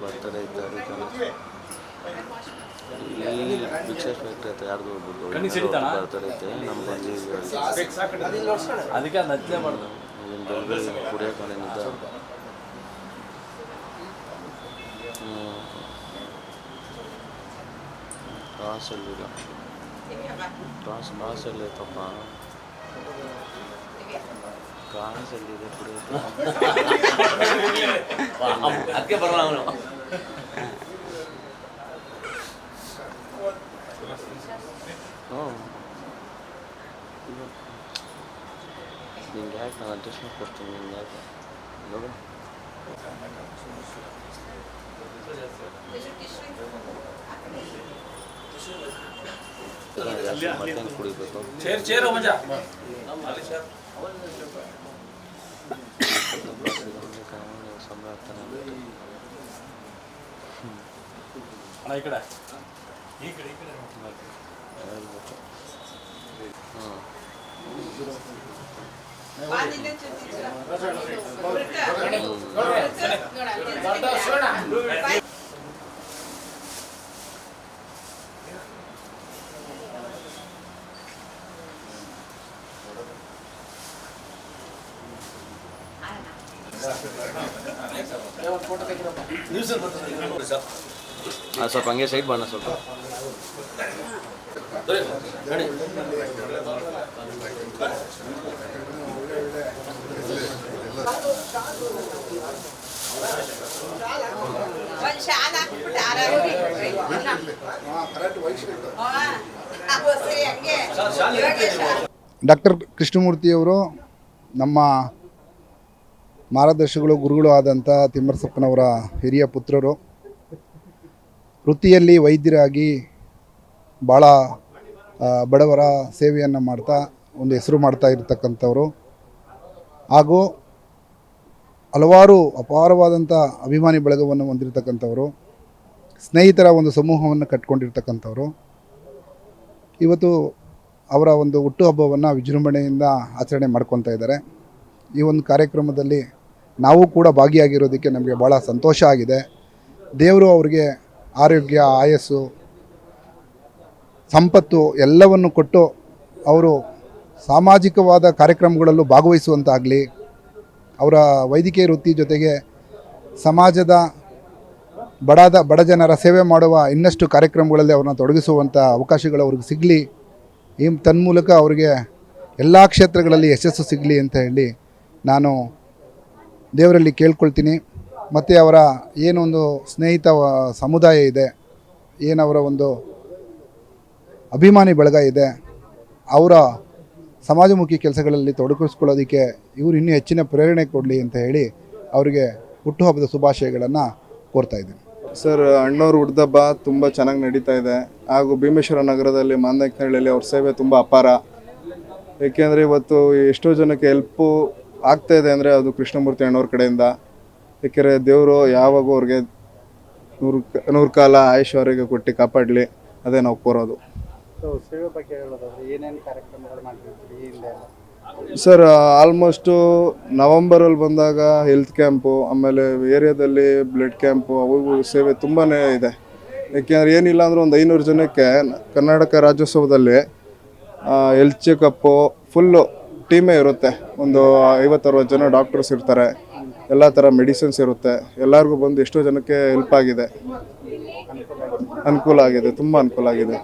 ಬರ್ತಾರೆ ಇದ್ದಾರೆ ಇಲ್ಲಿ ಪಿಕ್ಚರ್ ಫ್ಯಾಕ್ಟ್ರಿ ಹತ್ರ ಯಾರ್ದು ನಮ್ಗೊಂದು ಅದಕ್ಕೆ ಇಲ್ಲಿಂದ ಬೆಳಗ್ಗೆ ಕುಡಿಯೋಕೆ ನಿಂತ ಕಾಸಲ್ಲಿಲ್ಲ ಕಾಸು ಕಾಸಲ್ಲಿ ಐತಪ್ಪ ಕಾಸಲ್ಲಿದೆ ಕುಡಿಯೋಕೆ ಅದಕ್ಕೆ ಬರಲ್ಲ ಅವನು ಹ್ಞೂ ನಿಂಗೆ ಯಾಕೆ ನಾನು ಅಡ್ಜಸ್ಟ್ ಮಾಡ್ಕೊಡ್ತೀನಿ ನಿಂಗೆ ಯಾಕೆ ನೋಡು ಮತ್ತೆ ಕುಡಿಬೇಕು ಚೇರ್ ಚೇರ್ ಮಂಜ. ಅಣ್ಣ ಈ ಕಡೆ. ಹ್ಞೂ ಸ್ವಲ್ಪ ಹಂಗೆ ಸೈಡ್ ಬಣ್ಣ ಸ್ವಲ್ಪ. ಡಾಕ್ಟರ್ ಕೃಷ್ಣಮೂರ್ತಿಯವರು ನಮ್ಮ ಮಾರ್ಗದರ್ಶಿಗಳು, ಗುರುಗಳು ಆದಂಥ ತಿಮ್ಮರಸಪ್ಪನವರ ಹಿರಿಯ ಪುತ್ರರು. ವೃತ್ತಿಯಲ್ಲಿ ವೈದ್ಯರಾಗಿ ಭಾಳ ಬಡವರ ಸೇವೆಯನ್ನು ಮಾಡ್ತಾ, ಒಂದು ಹೆಸರು ಮಾಡ್ತಾ ಇರತಕ್ಕಂಥವರು. ಹಾಗೂ ಹಲವಾರು ಅಪಾರವಾದಂಥ ಅಭಿಮಾನಿ ಬಳಗವನ್ನು ಹೊಂದಿರತಕ್ಕಂಥವರು. ಸ್ನೇಹಿತರ ಒಂದು ಸಮೂಹವನ್ನು ಕಟ್ಕೊಂಡಿರ್ತಕ್ಕಂಥವರು. ಇವತ್ತು ಅವರ ಒಂದು ಹುಟ್ಟುಹಬ್ಬವನ್ನು ವಿಜೃಂಭಣೆಯಿಂದ ಆಚರಣೆ ಮಾಡ್ಕೊತಾ ಇದ್ದಾರೆ. ಈ ಒಂದು ಕಾರ್ಯಕ್ರಮದಲ್ಲಿ ನಾವು ಕೂಡ ಭಾಗಿಯಾಗಿರೋದಕ್ಕೆ ನಮಗೆ ಭಾಳ ಸಂತೋಷ ಆಗಿದೆ. ದೇವರು ಅವರಿಗೆ ಆರೋಗ್ಯ, ಆಯಸ್ಸು, ಸಂಪತ್ತು ಎಲ್ಲವನ್ನು ಕೊಟ್ಟು ಅವರು ಸಾಮಾಜಿಕವಾದ ಕಾರ್ಯಕ್ರಮಗಳಲ್ಲೂ ಭಾಗವಹಿಸುವಂತಾಗಲಿ, ಅವರ ವೈದ್ಯಕೀಯ ವೃತ್ತಿ ಜೊತೆಗೆ ಸಮಾಜದ ಬಡದ, ಬಡ ಜನರ ಸೇವೆ ಮಾಡುವ ಇನ್ನಷ್ಟು ಕಾರ್ಯಕ್ರಮಗಳಲ್ಲಿ ಅವ್ರನ್ನ ತೊಡಗಿಸುವಂಥ ಅವಕಾಶಗಳು ಅವ್ರಿಗೆ ಸಿಗಲಿ. ಈ ತನ್ಮೂಲಕ ಅವರಿಗೆ ಎಲ್ಲ ಕ್ಷೇತ್ರಗಳಲ್ಲಿ ಯಶಸ್ಸು ಸಿಗಲಿ ಅಂತ ಹೇಳಿ ನಾನು ದೇವರಲ್ಲಿ ಕೇಳ್ಕೊಳ್ತೀನಿ. ಮತ್ತು ಅವರ ಏನೊಂದು ಸ್ನೇಹಿತ ಸಮುದಾಯ ಇದೆ ಏನವರ ಒಂದು ಅಭಿಮಾನಿ ಬಳಗ ಇದೆ, ಅವರ ಸಮಾಜಮುಖಿ ಕೆಲಸಗಳಲ್ಲಿ ತೊಡಗಿಸ್ಕೊಳ್ಳೋದಕ್ಕೆ ಇವರು ಇನ್ನೂ ಹೆಚ್ಚಿನ ಪ್ರೇರಣೆ ಕೊಡಲಿ ಅಂತ ಹೇಳಿ ಅವರಿಗೆ ಹುಟ್ಟುಹಬ್ಬದ ಶುಭಾಶಯಗಳನ್ನು ಕೋರ್ತಾ ಇದ್ದೀನಿ. ಸರ್, ಅಣ್ಣವ್ರ ಹುಡ್ದಬ್ಬ ತುಂಬ ಚೆನ್ನಾಗಿ ನಡೀತಾ ಇದೆ. ಹಾಗೂ ಭೀಮೇಶ್ವರ ನಗರದಲ್ಲಿ, ಮಾಂದಕನಹಳ್ಳಿಯಲ್ಲಿ ಅವ್ರ ಸೇವೆ ತುಂಬ ಅಪಾರ. ಏಕೆಂದರೆ ಇವತ್ತು ಎಷ್ಟೋ ಜನಕ್ಕೆ ಹೆಲ್ಪು ಆಗ್ತಾ ಇದೆ ಅಂದರೆ ಅದು ಕೃಷ್ಣಮೂರ್ತಿ ಅಣ್ಣವ್ರ ಕಡೆಯಿಂದ. ಏಕೆಂದರೆ ದೇವರು ಯಾವಾಗೂ ಅವ್ರಿಗೆ ನೂರು ನೂರು ಕಾಲ ಆಯುಷ್ ಅವರಿಗೆ ಕೊಟ್ಟು ಕಾಪಾಡಲಿ ಅದೇ ನಾವು ಕೋರೋದು. ಸೇವೆ ಬಗ್ಗೆ ಹೇಳೋದಾದ್ರೆ ಏನೇನು ಕಾರ್ಯಕ್ರಮಗಳು ಮಾಡಿರ್ತೀರಿ ಈ ಹಿಂದೆ ಎಲ್ಲ? ಸರ್ ಆಲ್ಮೋಸ್ಟು ನವಂಬರಲ್ಲಿ ಬಂದಾಗ ಹೆಲ್ತ್ ಕ್ಯಾಂಪು ಆಮೇಲೆ ಏರಿಯಾದಲ್ಲಿ ಬ್ಲಡ್ ಕ್ಯಾಂಪು ಅವು ಇವು ಸೇವೆ ತುಂಬಾ ಇದೆ. ಯಾಕೆಂದ್ರೆ ಏನಿಲ್ಲ ಅಂದ್ರೆ ಒಂದು ಐನೂರು ಜನಕ್ಕೆ ಕರ್ನಾಟಕ ರಾಜ್ಯೋತ್ಸವದಲ್ಲಿ ಹೆಲ್ತ್ ಚೆಕಪ್ಪು ಫುಲ್ಲು ಟೀಮೇ ಇರುತ್ತೆ. ಒಂದು ಐವತ್ತರವತ್ತು ಜನ ಡಾಕ್ಟರ್ಸ್ ಇರ್ತಾರೆ. ಎಲ್ಲ ಥರ ಮೆಡಿಸಿನ್ಸ್ ಇರುತ್ತೆ. ಎಲ್ಲರಿಗೂ ಬಂದು ಎಷ್ಟೋ ಜನಕ್ಕೆ ಹೆಲ್ಪ್ ಆಗಿದೆ. ಅನುಕೂಲ ಆಗಿದೆ, ತುಂಬ ಅನುಕೂಲ ಆಗಿದೆ.